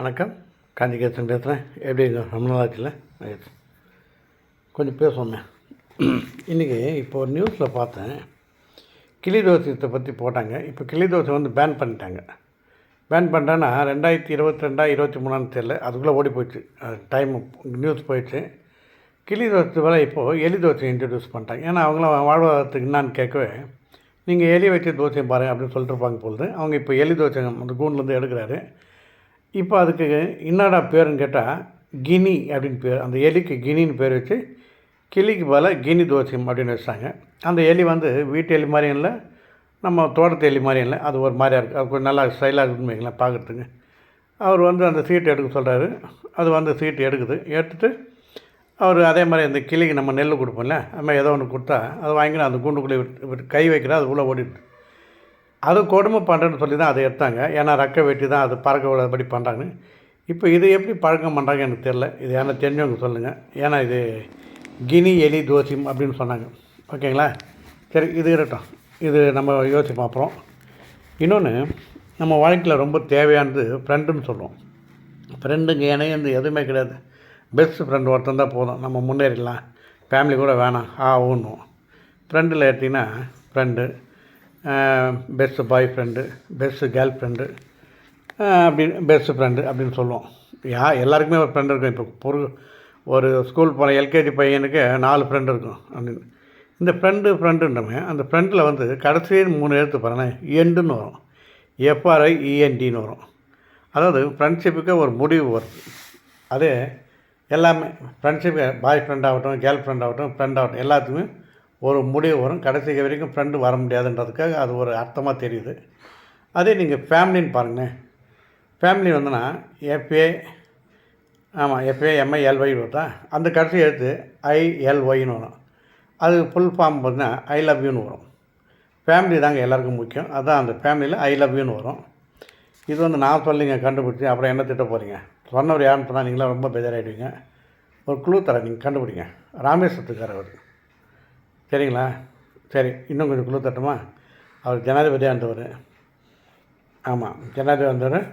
வணக்கம். காஞ்சிகேசன் பேசுகிறேன் எப்படி ரொம்ப நாள் கொஞ்சம் பேசுவோமே. இன்றைக்கி இப்போ ஒரு நியூஸில் பார்த்தேன். கிளி தோசத்தை பற்றி போட்டாங்க. இப்போ கிளி தோசை வந்து பேன் பண்ணிட்டாங்க. பேன் பண்ணிட்டேன்னா ரெண்டாயிரத்தி இருபத்தி ரெண்டா இருபத்தி மூணான்னு தெரியல. அதுக்குள்ளே ஓடி போயிடுச்சு. டைம் நியூஸ் போயிடுச்சு. கிளி தோசை வேலை இப்போது எலி தோசை இன்ட்ரடியூஸ் பண்ணிட்டாங்க. ஏன்னா அவங்களாம் வாழ்வாதாரத்துக்கு என்னான்னு கேட்கவே நீங்கள் எலி வச்சு தோசையும் பாருங்க அப்படின்னு சொல்லிட்டு இருப்பாங்க பொழுது அவங்க இப்போ எலி தோசை அந்த கூண்டுலேருந்து எடுக்கிறாரு. இப்போ அதுக்கு என்னடா பேருன்னு கேட்டால் கினி அப்படின்னு பேர் அந்த எலிக்கு கினின்னு பேர் வச்சு கிளிக்கு பதிலாக கினி தோசையம் அப்படின்னு வச்சாங்க அந்த எலி வந்து வீட்டு எலி மாதிரியும் இல்லை நம்ம தோட்டத்து எலி மாதிரியும் இல்லை. அது ஒரு மாதிரியாக இருக்குது அது கொஞ்சம் நல்லா ஸ்டைலாக இருக்குன்னு வைங்களேன் பார்க்குறதுக்கு. அவர் வந்து அந்த சீட்டு எடுக்க சொல்கிறாரு அது வந்து சீட்டு எடுக்குது. எடுத்துட்டு அவர் அதே மாதிரி அந்த கிளிக்கு நம்ம நெல் கொடுப்போம்ல அது மாதிரி ஏதோ ஒன்று கொடுத்தா அதை வாங்கினா அந்த கூண்டுக்குள்ளே விட்டு விட்டு கை வைக்கிறா அது உள்ளே ஓடிடுது. அது கொடுமை பண்ணுறேன்னு சொல்லி தான் அதை எடுத்தாங்க. ஏன்னா ரக்க வெட்டி தான் அது பறக்க விடாதபடி பண்ணுறாங்க இப்போ இது எப்படி பழக்கம் பண்ணுறாங்க எனக்கு தெரில இது ஏன்னா தெரிஞ்சவங்க சொல்லுங்கள் ஏன்னா இது கினி எலி தோசியம் அப்படின்னு சொன்னாங்க. ஓகேங்களா? சரி இது இருக்கட்டும். இது நம்ம யோசிச்சு அப்புறம் இன்னொன்று நம்ம வாழ்க்கையில் ரொம்ப தேவையானது ஃப்ரெண்டுன்னு சொல்லுவோம் ஃப்ரெண்டுங்க இணையந்து எதுவுமே கிடையாது. பெஸ்ட் ஃப்ரெண்டு ஒருத்தன் தான் போதும். நம்ம முன்னேறிடலாம். ஃபேமிலி கூட வேணாம். ஆ ஊன்னுவோம் ஃப்ரெண்டில் எடுத்திங்கன்னா friend best boy friend best girl friend அப்படின்னு பெஸ்ட்டு ஃப்ரெண்டு அப்படின்னு சொல்லுவோம். யா எல்லாருக்குமே ஒரு ஃப்ரெண்டு இருக்கும். இப்போ பொரு ஒரு ஸ்கூல் போன எல்கேஜி பையனுக்கு நாலு ஃப்ரெண்டு இருக்கும். அப்படின்னு. இந்த ஃப்ரெண்டு ஃப்ரெண்டுன்றமே அந்த ஃப்ரெண்டில் வந்து கடைசி மூணு எழுத்து பாருங்கள் எண்டுன்னு வரும். எஃப்ஆர்ஐ இஎன்டின்னு வரும். அதாவது ஃப்ரெண்ட்ஷிப்புக்கு ஒரு முடிவு வருது. அதே எல்லாமே ஃப்ரெண்ட்ஷிப்பு பாய் ஃப்ரெண்ட் ஆகட்டும் கேர்ள் ஃப்ரெண்ட் ஆகட்டும் ஃப்ரெண்ட் ஆகட்டும் எல்லாத்துக்குமே ஒரு முடிவு வரும். கடைசி வரைக்கும் ஃப்ரெண்டு வர முடியாதுன்றதுக்காக அது ஒரு அர்த்தமாக தெரியுது. அதே நீங்கள் ஃபேமிலின்னு பாருங்களேன் ஃபேமிலி வந்துன்னா எஃப்ஏ ஆமாம் எஃப்ஏ எம்ஐ எல்ஒய் வருதா? அந்த கடைசி எழுத்து ஐஎல்ஒய்னு வரும். அது ஃபுல் ஃபார்ம் பார்த்தீங்கன்னா ஐ லவ் யூன்னு வரும். ஃபேமிலி தாங்க எல்லாருக்கும் முக்கியம். அதுதான் அந்த ஃபேமிலியில் ஐ லவ் யூன்னு வரும். இது வந்து நான் சொல்லிங்க கண்டுபிடிச்சி அப்புறம் என்ன திட்ட போகிறீங்க சொன்னவர் யாருன்னு சொன்னால் நீங்களாம் ரொம்ப பெஜாராயிடுவீங்க. ஒரு குழு தரேன் நீங்கள் கண்டுபிடிங்க. ராமேஸ்வரத்துக்காரர் அவர். சரிங்களா? சரி இன்னும் கொஞ்சம் குழு தட்டுமா? அவர் ஜனாதிபதியாக இருந்தவர் ஆமாம் ஜனாதிபதி வந்தவர்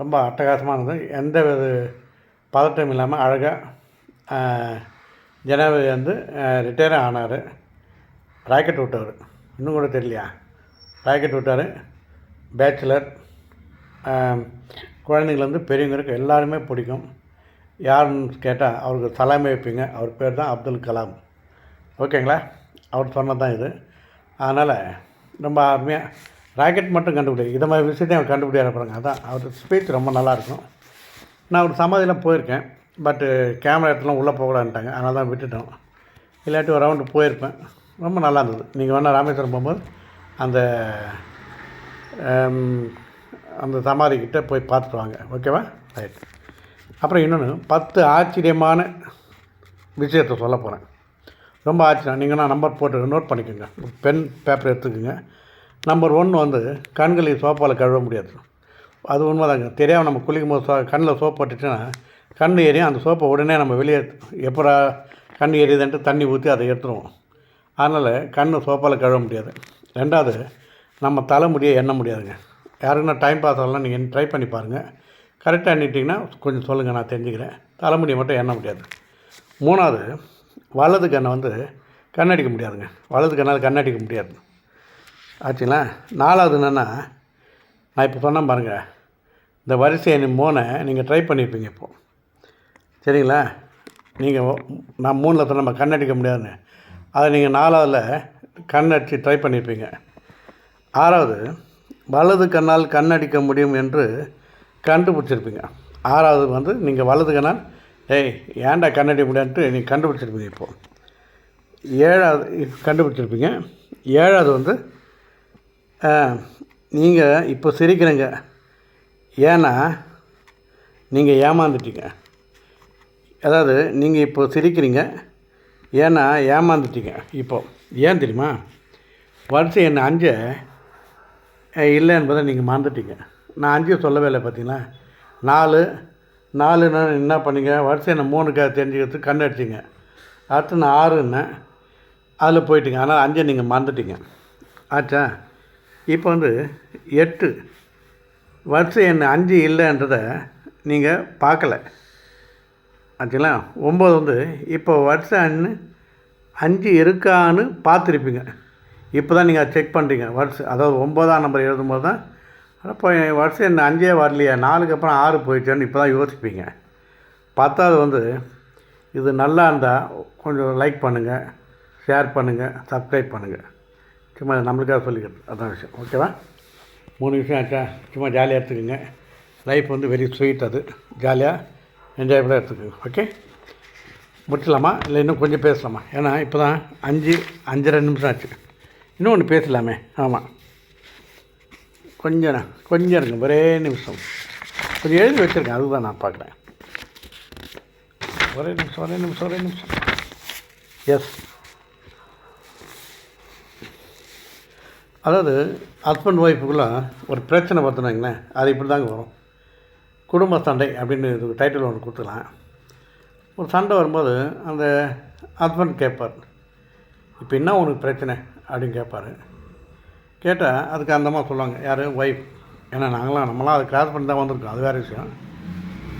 ரொம்ப அட்டகாசமானது. எந்த வித பதட்டம் இல்லாமல் அழகாக ஜனாதிபதி வந்து ரிட்டையர் ஆனார். ராக்கெட் விட்டவர் இன்னும் கூட தெரியலையா? ராக்கெட் விட்டார் பேச்சுலர் குழந்தைங்கள்லேருந்து பெரியவங்களுக்கு எல்லாருமே பிடிக்கும். யாருன்னு கேட்டால் அவருக்கு தலைமை வைப்பீங்க. அவர் பேர் தான் அப்துல் கலாம். ஓகேங்களா? அவர் சொன்னது தான் இது. அதனால் ரொம்ப அருமையாக ராக்கெட் மட்டும் கண்டுபிடியாது இதை மாதிரி விஷயத்தையும் அவர் கண்டுபிடியாரு பாருங்க. அதான் அவர் ஸ்பீச் ரொம்ப நல்லாயிருக்கும் நான் ஒரு சமாதியெலாம் போயிருக்கேன். பட்டு கேமரா எடுத்துலாம் உள்ளே போகக்கூடாதுன்ட்டாங்க. அதனால தான் விட்டுட்டோம். இல்லாட்டி ஒரு ரவுண்டு போயிருப்பேன். ரொம்ப நல்லா இருந்தது. நீங்கள் வேணால் ராமேஸ்வரம் போகும்போது அந்த அந்த சமாதிக்கிட்ட போய் பார்த்துட்டு வாங்க. ஓகேவா? ரைட் அப்புறம் இன்னொன்று பத்து ஆச்சரியமான விஷயத்தை சொல்ல போகிறேன் ரொம்ப ஆச்சரியம் நீங்கள் நான் நம்பர் போட்டு நோட் பண்ணிக்கோங்க. பென் பேப்பர் எடுத்துக்கோங்க. நம்பர் ஒன் வந்து கண்களை சோப்பால் கழுவ முடியாது. அது உண்மைதாங்க. தெரியாமல் நம்ம குளிக்கும் போது சோ கண்ணில் சோப்பு போட்டுச்சுன்னா கண் எரியும். அந்த சோப்பை உடனே நம்ம வெளியே எப்படா கண் எரியுதுன்ட்டு தண்ணி ஊற்றி அதை எடுத்துருவோம். அதனால் கண் சோப்பால் கழுவ முடியாது. ரெண்டாவது நம்ம தலைமுடியை எண்ண முடியாதுங்க. யாருக்குன்னா டைம் பாஸ் ஆகலாம் நீங்கள் ட்ரை பண்ணி பாருங்கள் கரெக்டாக எண்ணிட்டிங்கன்னா கொஞ்சம் சொல்லுங்கள் நான் தெரிஞ்சுக்கிறேன். தலைமுடியை மட்டும் எண்ண முடியாது. மூணாவது வலது கண்ணை வந்து கண்ணடிக்க முடியாதுங்க. வலது கண்ணால் கண்ணடிக்க முடியாது. ஆச்சுங்களா? நாலாவது என்னென்னா நான் இப்போ சொன்னேன் பாருங்கள் இந்த வரிசை மூணை நீங்கள் ட்ரை பண்ணியிருப்பீங்க இப்போது சரிங்களா? நீங்கள் நான் மூணில் சொன்ன நம்ம கண்ணடிக்க முடியாதுன்னு. அதை நீங்கள் நாலாவதில் கண்ணடிச்சு ட்ரை பண்ணியிருப்பீங்க ஆறாவது வலது கண்ணால் கண்ணடிக்க முடியும் என்று கண்டுபிடிச்சிருப்பீங்க. ஆறாவது வந்து நீங்கள் வலது கண்ணால் ஏய் ஏன்டா கண்ணாடி முடியான்ட்டு நீங்கள் கண்டுபிடிச்சிருப்பீங்க இப்போது ஏழாவது கண்டுபிடிச்சிருப்பீங்க. ஏழாவது வந்து நீங்கள் இப்போ சிரிக்கிறீங்க. ஏன்னா நீங்கள் ஏமாந்துட்டீங்க. அதாவது நீங்கள் இப்போ சிரிக்கிறீங்க. ஏன்னா ஏமாந்துட்டீங்க. இப்போ ஏன் தெரியுமா? வரிசை என்ன அஞ்சு இல்லை என்பதை நீங்கள் மறந்துட்டீங்க. நான் அஞ்சு சொல்லவே இல்லை பார்த்தீங்களா? நாலு நாலுன்னு என்ன பண்ணீங்க? வரிசை என்ன மூணுக்கு தெரிஞ்சுக்கிறதுக்கு கண் அடிச்சிங்க. அடுத்து நான் ஆறுன்னேன் அதில் போயிட்டீங்க. ஆனால் அஞ்சை நீங்கள் மறந்துட்டீங்க. ஆச்சா? இப்போ வந்து எட்டு. வரிசை எண் அஞ்சு இல்லைன்றதை நீங்கள் பார்க்கல. ஆச்சுங்களா? ஒம்பது வந்து இப்போ வருஷம் எண் அஞ்சு இருக்கான்னு பார்த்துருப்பீங்க. இப்போ தான் நீங்கள் செக் பண்ணுறீங்க வருஷம் அதாவது ஒம்பதாம் நம்பர் எழுதும்போது தான் ஆனால் இப்போ வருஷம் என்ன அஞ்சே வரலையா நாலுக்கு அப்புறம் ஆறு போயிடுச்சேன்னு இப்போ தான் யோசிப்பீங்க. பத்தாவது வந்து இது நல்லா இருந்தால் கொஞ்சம் லைக் பண்ணுங்கள் ஷேர் பண்ணுங்கள் சப்ஸ்கிரைப் பண்ணுங்கள் சும்மா நம்மளுக்காக சொல்லிக்கிறது அதான் விஷயம். ஓகேவா மூணு விஷயம் ஆச்சா? சும்மா ஜாலியாக எடுத்துக்கோங்க. லைஃப் வந்து வெரி ஸ்வீட் அது. ஜாலியாக என்ஜாயபுளாக எடுத்துக்கோங்க. ஓகே முடிச்சலாமா இல்லை இன்னும் கொஞ்சம் பேசலாமா? ஏன்னா இப்போ தான் அஞ்சு அஞ்சரை நிமிஷம் ஆச்சு. இன்னும் ஒன்று பேசலாமே. ஆமாம் கொஞ்சம் கொஞ்சம் இருங்க ஒரே நிமிஷம். கொஞ்சம் எழுதி வச்சுருக்கேன் அதுதான் நான் பார்க்குறேன். ஒரே நிமிஷம் ஒரே நிமிஷம் ஒரே நிமிஷம். எஸ் அதாவது ஹஸ்பண்ட் ஒய்ஃபுக்குள்ளே ஒரு பிரச்சனை பார்த்துனாங்களேன் அது இப்படி தாங்க வரும். குடும்ப சண்டை அப்படின்னு இதுக்கு டைட்டில் ஒன்று கொடுத்துக்கலாம். ஒரு சண்டை வரும்போது அந்த ஹஸ்பண்ட் கேட்பார் இப்போ என்ன உனக்கு பிரச்சனை? அப்படின்னு கேட்பார். கேட்டால் அதுக்கு அந்தமாக சொல்லுவாங்க. யார்? ஒய்ஃப் ஏன்னா நாங்களாம் நம்மளாம் அதை கிராஸ் பண்ணி தான் வந்திருக்கோம். அது வேறு விஷயம்.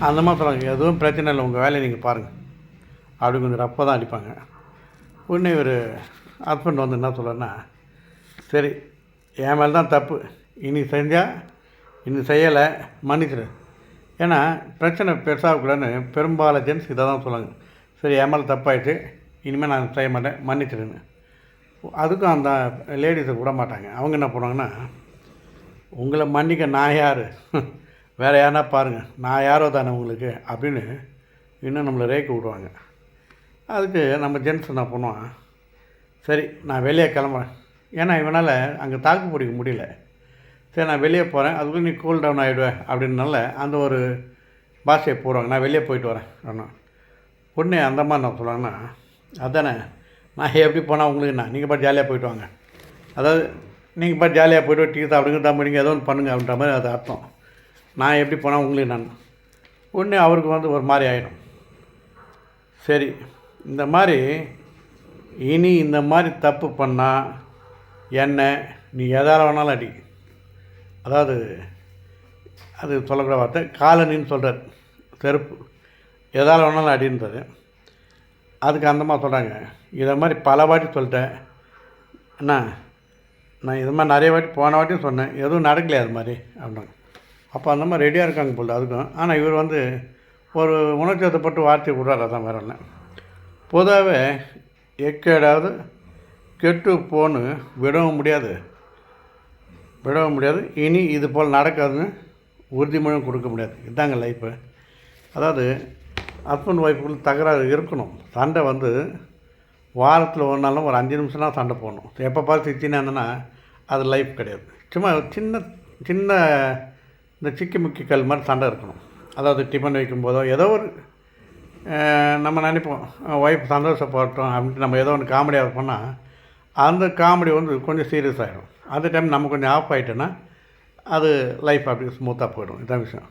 அந்தமாக சொல்லுவாங்க. எதுவும் பிரச்சனை இல்லை உங்கள் வேலையை நீங்கள் பாருங்கள் அப்படி கொஞ்சம் ரப்பாக தான் அடிப்பாங்க. உடனே இவர் ஹஸ்பண்ட் வந்து என்ன சொல்லுன்னா சரி என் மேலே தான் தப்பு. இனி செஞ்சால் இனி செய்யலை மன்னிச்சிடு ஏன்னா பிரச்சனை பெருசாகக்கூடாதுன்னு பெரும்பாலும் ஜென்ஸ் இதை தான் சொல்லுவாங்க. சரி என் மேலே தப்பாயிடுச்சு. இனிமேல் நான் செய்ய மாட்டேன். மன்னிச்சிடுன்னு அதுக்கும் அந்த லேடிஸை விட மாட்டாங்க அவங்க என்ன பண்ணுவாங்கன்னா உங்களை மன்னிக்க நான் யார்? வேறு யாருனா பாருங்கள் நான் யாரோ தானே உங்களுக்கு? அப்படின்னு இன்னும் நம்மளை ரேக்கு விடுவாங்க. அதுக்கு நம்ம ஜென்ஸ் என்ன பண்ணுவான் சரி நான் வெளியே கிளம்புறேன். ஏன்னா இவனால் அங்கே தாக்கு பிடிக்க முடியல. சரி நான் வெளியே போகிறேன் அதுக்குள்ளே நீ கூல் டவுன் ஆகிடுவேன் அப்படின்னால அந்த ஒரு பாஷையை போடுவாங்க. நான் வெளியே போயிட்டு வரேன். சொன்னேன் உடனே அந்த மாதிரி நான் சொல்லுவாங்கன்னா அதானே நான் எப்படி போனால் உங்களுக்கு என்ன? நீங்கள் பாட்டு ஜாலியாக போயிட்டு வாங்க. அதாவது நீங்கள் பாட்டு ஜாலியாக போய்ட்டு டீ சாப்பிடுங்க தம்பிங்க ஏதோ ஒன்று பண்ணுங்க அப்படின்ற மாதிரி அது அர்த்தம். நான் எப்படி போனால் உங்களுக்கு நான் உடனே அவருக்கு வந்து ஒரு மாதிரி ஆகிடும் சரி இந்த மாதிரி இனி இந்த மாதிரி தப்பு பண்ணால் என்ன? நீ எதால் வேணாலும் அடி. அதாவது அது சொல்லக்கூட வார்த்தை காலனின்னு சொல்கிறார் செருப்பு. எதால் வேணாலும் அடின்றது. அதுக்கு அந்த சொல்கிறாங்க இதை மாதிரி பல வாட்டி சொல்லிட்டேன். என்ன நான் இது மாதிரி நிறைய வாட்டி போன வாட்டியும் சொன்னேன். எதுவும் நடக்கலையே அது மாதிரி அப்படின்னாங்க. அப்போ அந்த மாதிரி ரெடியாக இருக்காங்க போல அதுக்கும். ஆனால் இவர் வந்து ஒரு உணர்ச்சியத்தைப்பட்டு வார்த்தை விடுறாரு அதான் வேற இல்லை பொதுவாகவே எக்கேடாவது கெட்டு போன்னு விடவும் முடியாது. விடவும் முடியாது. இனி இது போல் நடக்காதுன்னு உறுதிமொழியும் கொடுக்க முடியாது. இதுதாங்க லைஃப்பு அதாவது ஹஸ்பண்ட் ஒய்ஃபுக்குள்ள தகராறு இருக்கணும். சண்டை வந்து வாரத்தில் ஒரு நாளும் ஒரு அஞ்சு நிமிஷம் தான் சண்டை போடணும். எப்போ பார்த்து சித்தினா இருந்தேன்னா அது லைஃப் கிடையாது. சும்மா சின்ன சின்ன இந்த சிக்கி முக்கி கல் மாதிரி சண்டை இருக்கணும். அதாவது டிஃபன் வைக்கும்போதோ ஏதோ ஒரு நம்ம நினைப்போம் ஒய்ஃப் சந்தோஷப்பட்டோம் அப்படின்ட்டு நம்ம ஏதோ ஒன்று காமெடியாக பண்ணால் அந்த காமெடி வந்து கொஞ்சம் சீரியஸ் ஆகிடும் அந்த டைம் நம்ம கொஞ்சம் ஆஃப் ஆகிட்டோன்னா அது லைஃப் அப்படி ஸ்மூத்தாக போயிடும். இதான் விஷயம்.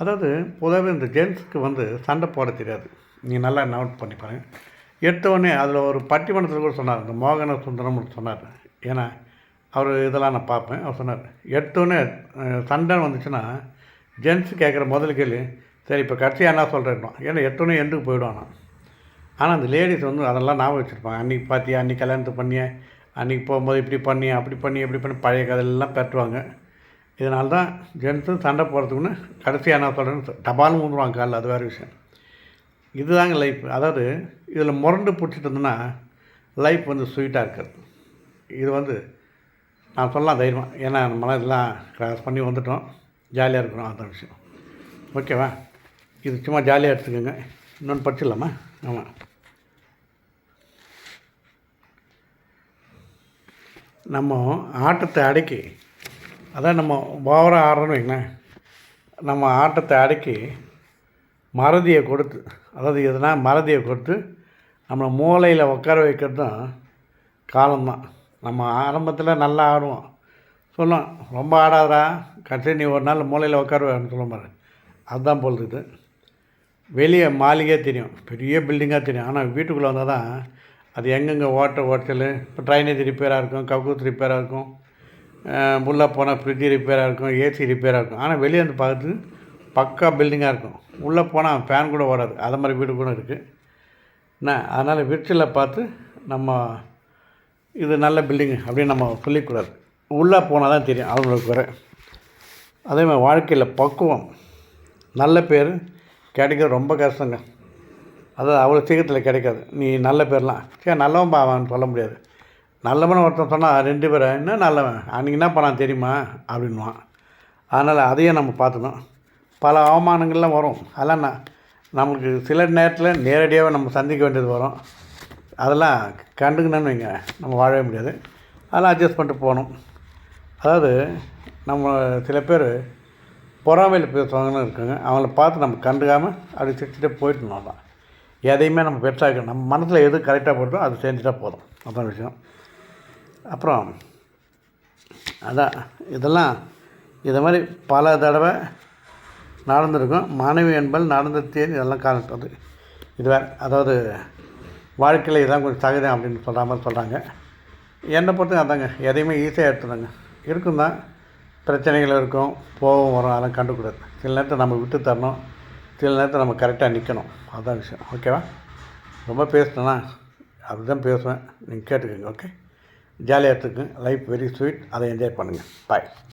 அதாவது பொதுவாகவே இந்த ஜென்ஸுக்கு வந்து சண்டை போட தெரியாது. நீங்கள் நல்லா நோட் பண்ணி பாருங்கள் எடுத்தவொடனே அதில் ஒரு பட்டிமன்றத்தில் கூட சொன்னார். இந்த மோகன சுந்தரம்னு சொன்னார். ஏன்னா அவர் இதெல்லாம் நான் பார்ப்பேன். அவர் சொன்னார் எடுத்தோடனே சண்டை வந்துச்சுன்னா ஜென்ஸ் கேட்குற முதல் கேள்வி சரி இப்போ கடைசியாக என்ன சொல்கிறேன் ஏன்னா எட்டோடனே எண்டுக்கு போயிடுவானா? ஆனால் அந்த லேடிஸ் வந்து அதெல்லாம் ஞாபகம் வச்சுருப்பாங்க. அன்றைக்கி பார்த்தியா அன்றைக்கி கல்யாணத்து பண்ணியே அன்றைக்கி போகும்போது இப்படி பண்ணி அப்படி பண்ணி இப்படி பண்ணி பழைய கதையெல்லாம் பெற்றுவாங்க. இதனால தான் ஜென்ஸும் சண்டை போகிறதுக்குன்னு கடைசியாக என்ன சொல்கிறேன்னு டபாலும் ஊந்துருவாங்க காலில் அது வேறு விஷயம். இதுதாங்க லைஃப் அதாவது இதில் முரண்டு பிடிச்சிட்டு இருந்தோன்னா லைஃப் வந்து ஸ்வீட்டாக இருக்காது இது வந்து நான் சொல்லலாம் தைரியமாக ஏன்னா நம்மளாம் இதெல்லாம் கிராஸ் பண்ணி வந்துட்டோம். ஜாலியாக இருக்கிறோம் அந்த விஷயம். ஓகேவா இது சும்மா ஜாலியாக எடுத்துக்கோங்க. இன்னொன்று படிச்சிடலாமா? ஆமாம் நம்ம ஆட்டத்தை அடக்கி அதான் நம்ம ஓவராக ஆடுறோன்னு வைங்களேன். நம்ம ஆட்டத்தை அடக்கி மறதியை கொடுத்து அதாவது எதுனா மறதியை கொடுத்து நம்மளை மூளையில் உட்கார வைக்கிறதும் தான் காலம்தான். நம்ம ஆரம்பத்தில் நல்லா ஆடுவோம். சொல்லுவோம் ரொம்ப ஆடாதடா கடைசி நீ ஒரு நாள் மூலையில் உட்காருவேன்னு சொல்ல பாரு. அதுதான் போல் வெளியே மாளிகையே தெரியும் பெரிய பில்டிங்காக தெரியும். ஆனால் வீட்டுக்குள்ளே வந்தால் தான் அது எங்கெங்கே ஓட்ட ஓட்டல் இப்போ ட்ரைனேஜ் ரிப்பேராக இருக்கும் கக்கூத்து ரிப்பேராக இருக்கும். உள்ளே போனால் ஃப்ரிட்ஜு ரிப்பேராக இருக்கும் ஏசி ரிப்பேராக இருக்கும். ஆனால் வெளியே வந்து பார்த்து பக்கா பில்டிங்காக இருக்கும். உள்ளே போனால் ஃபேன் கூட ஓடாது. அது மாதிரி வீடு கூட இருக்குது என்ன? அதனால் விர்ச்சுவலில் பார்த்து நம்ம இது நல்ல பில்டிங்கு அப்படின்னு நம்ம சொல்லிக்கூடாது. உள்ளே போனால் தான் தெரியும் அவங்களுக்கு வர. அதே மாதிரி வாழ்க்கையில் பக்குவம். நல்ல பேர் கிடைக்கிறது ரொம்ப கஷ்டங்க. அதாவது அவ்வளோ சீக்கிரத்தில் கிடைக்காது. நீ நல்ல பேர்லாம். சரி நல்லவன் பாவான்னு சொல்ல முடியாது. நல்லவன் ஒருத்தன் சொன்னால் ரெண்டு பேரை என்ன நல்லவன்? அன்றைக்கி என்ன பண்ணான் தெரியுமா? அப்படின்வான் அதனால் அதையும் நம்ம பார்த்துக்கணும். பல அவமானங்கள்லாம் வரும். அதெல்லாம் நம்மளுக்கு சில நேரத்தில் நேரடியாகவே நம்ம சந்திக்க வேண்டியது வரும். அதெல்லாம் கண்டுக்கணும்னு வைங்க. நம்ம வாழவே முடியாது. அதெல்லாம் அட்ஜஸ்ட் பண்ணிட்டு போகணும். அதாவது நம்ம சில பேர் பொறாமையில் பேசுவாங்கன்னு இருக்காங்க. அவங்கள பார்த்து நம்ம கண்டுக்காமல் அப்படி சிரிச்சுட்டே போயிட்டு தான் எதையுமே நம்ம பெருசாக நம்ம மனசில் எது கரெக்டாக போடுதோ அது செஞ்சுட்டா போதும். அதான் விஷயம். அப்புறம் அதான் இதெல்லாம் இதை மாதிரி பல தடவை நடந்திருக்கும். மனைவி என்பது நடந்த தேதி இதெல்லாம் காரணத்தது இதுவே அதாவது வாழ்க்கையில் இதான் கொஞ்சம் சகஜம் அப்படின்னு சொல்கிற மாதிரி சொல்கிறாங்க என்னை பொறுத்த அதாங்க எதையுமே ஈஸியாக எடுத்துதாங்க இருக்கும் தான் பிரச்சனைகள் இருக்கும் போகும் வரும் அதெல்லாம் கண்டுக்கூடாது. சில நேரத்தில் நம்ம விட்டு தரணும். சில நேரத்தில் நம்ம கரெக்டாக நிற்கணும் அதுதான் விஷயம். ஓகேவா ரொம்ப பேசினேன்னா அதுதான் பேசுவேன். நீங்கள் கேட்டுக்கோங்க ஓகே ஜாலியாக எடுத்துக்கங்க லைஃப் வெரி ஸ்வீட் அதை என்ஜாய் பண்ணுங்கள் பாய்